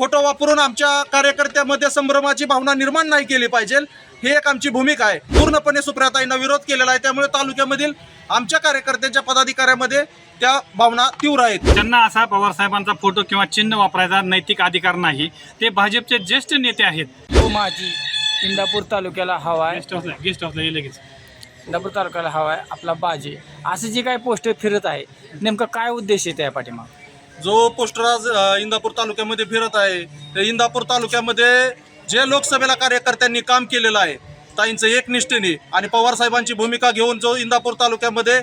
Photo वापरून आमच्या कार्यकर्त्यामध्ये संभ्रमाची भावना निर्माण नाही केली पाहिजे. ही एक आमची भूमिका आहे. पूर्णपणे सुप्रियाताईंना विरोध केलेला आहे. त्यामुळे तालुक्यामधील आमच्या कार्यकर्त्यांच्या पदाधिकाऱ्यामध्ये त्या भावना तीव्र आहेत. त्यांना असा पवार साहेबांचा फोटो किंवा चिन्ह वापरायचा नैतिक अधिकार नाही ते भाजपचे ज्येष्ठ नेते आहेत. तो माझी इंदापूर तालुक्याला हवा आहे. गेस्ट हाऊसला गेस्ट हाऊसला ये लगेच. इंदापूर तालुक्याला हवा आहे आपला बाजी. असं जे काही पोस्टर फिरत आहे नेमकं काय उद्देश आहे त्या पाठीमाग? जो पोस्टर आज इंदापूर तालुक्यामध्ये फिरत आहे ते इंदापूर तालुक्यामध्ये जे लोकसभेला कार्यकर्त्यांनी काम केलेलं आहे ताईंचं एकनिष्ठेने आणि पवार साहेबांची भूमिका घेऊन जो इंदापूर तालुक्यामध्ये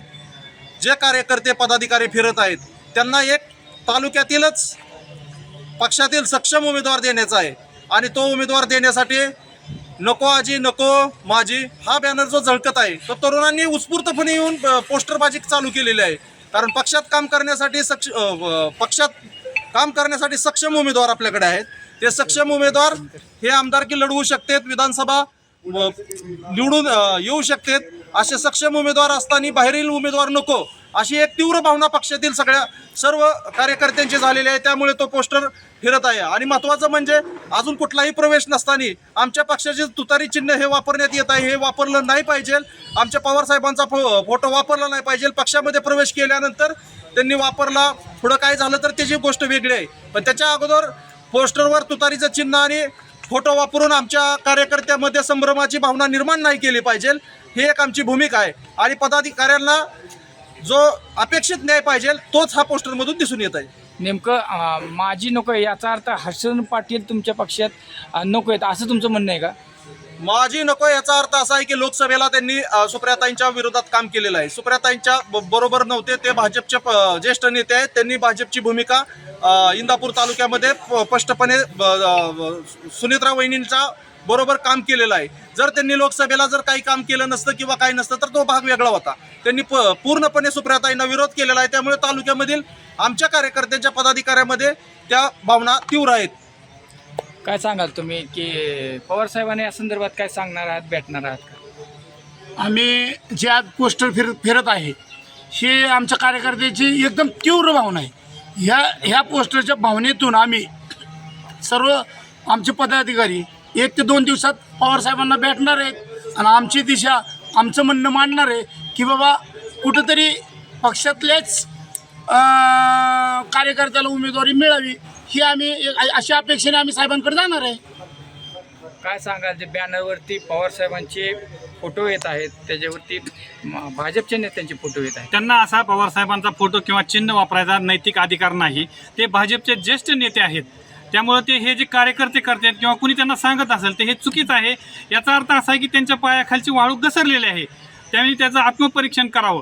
जे कार्यकर्ते पदाधिकारी फिरत आहेत त्यांना एक तालुक्यातीलच पक्षातील सक्षम उमेदवार देण्याचा आहे. आणि तो उमेदवार देण्यासाठी नको आजी नको माझी हा बॅनर जो झळकत आहे तो तरुणांनी उत्स्फूर्तपणे येऊन पोस्टरबाजी चालू केलेली आहे. कारण पक्षात काम करण्यासाठी सक्ष पक्षात काम करण्यासाठी सक्षम उमेदवार आपल्याकडे आहेत. ते सक्षम उमेदवार हे आमदारकी लढवू शकतात विधानसभा निवडून येऊ शकतात असे सक्षम उमेदवार असताना बाहेरील उमेदवार नको. अशी एक तीव्र भावना पक्षातील सगळ्या सर्व कार्यकर्त्यांची झालेली आहे. त्यामुळे तो पोस्टर फिरत आहे. आणि महत्त्वाचं म्हणजे अजून कुठलाही प्रवेश नसताना आमच्या पक्षाचे तुतारी चिन्ह हे वापरण्यात येत आहे. हे वापरलं नाही पाहिजे. आमच्या पवार साहेबांचा फो फोटो वापरला नाही पाहिजे. पक्षामध्ये प्रवेश केल्यानंतर त्यांनी वापरला. पुढं काय झालं तर त्याची गोष्ट वेगळी आहे. पण त्याच्या अगोदर पोस्टरवर तुतारीचं चिन्ह आणि फोटो वापरून आमच्या कार्यकर्त्यामध्ये संभ्रमाची भावना निर्माण नाही केली पाहिजे. ही एक आमची भूमिका आहे. आणि पदाधिकाऱ्यांना जो अपेक्षित न्याय पाहिजे तोच हा पोस्टरमधून दिसून येत आहे. नेमकं माझी नको आहे. याचा अर्थ हर्षन पाटील तुमच्या पक्षात नको आहेत. असं तुमचं म्हणणं आहे का? माझी नको याचा अर्थ असा आहे की लोकसभेला त्यांनी सुप्रियाताईंच्या विरोधात काम केलेलं आहे. सुप्रियाताईंच्या ब- बरोबर नव्हते ते भाजपचे प- ज्येष्ठ नेते आहेत. त्यांनी भाजपची भूमिका इंदापूर तालुक्यामध्ये प- स्पष्टपणे ब- सुनित्रा वहिनींचा बरोबर काम केलेलं आहे. जर त्यांनी लोकसभेला जर काही काम केलं नसतं किंवा काही नसतं तर तो भाग वेगळा होता. त्यांनी प पूर्णपणे सुप्रियाताईंना विरोध केलेला आहे. त्यामुळे तालुक्यामधील आमच्या कार्यकर्त्यांच्या पदाधिकाऱ्यामध्ये त्या भावना तीव्र आहेत. काय सांगाल तुम्ही की पवारसाहेबांनी या संदर्भात काय सांगणार आहात भेटणार आहात का? आम्ही जे आज पोस्टर फिर फिरत आहे हे आमच्या कार्यकर्त्याची एकदम तीव्र भावना आहे. ह्या ह्या पोस्टरच्या भावनेतून आम्ही सर्व आमचे पदाधिकारी एक ते दोन दिवसात पवारसाहेबांना भेटणार आहेत आणि आमची दिशा आमचं म्हणणं मांडणार आहे की बाबा कुठंतरी पक्षातल्याच कार्यकर्त्याला उमेदवारी मिळावी ही आम्ही अशा अपेक्षेने आम्ही साहेबांकडे जाणार आहे. काय सांगाल जे बॅनरवरती पवार साहेबांचे फोटो येत आहेत त्याच्यावरती भाजपच्या नेत्यांचे फोटो येत आहेत. त्यांना असा पवार साहेबांचा फोटो किंवा चिन्ह वापरायचा नैतिक अधिकार नाही. ते भाजपचे ज्येष्ठ नेते आहेत. त्यामुळे ते हे जे कार्यकर्ते करतात किंवा कुणी त्यांना सांगत असेल ते हे चुकीचं आहे. याचा अर्थ असा आहे की त्यांच्या पायाखालची वाळू घसरलेली आहे. त्यावेळी त्याचं आत्मपरीक्षण करावं.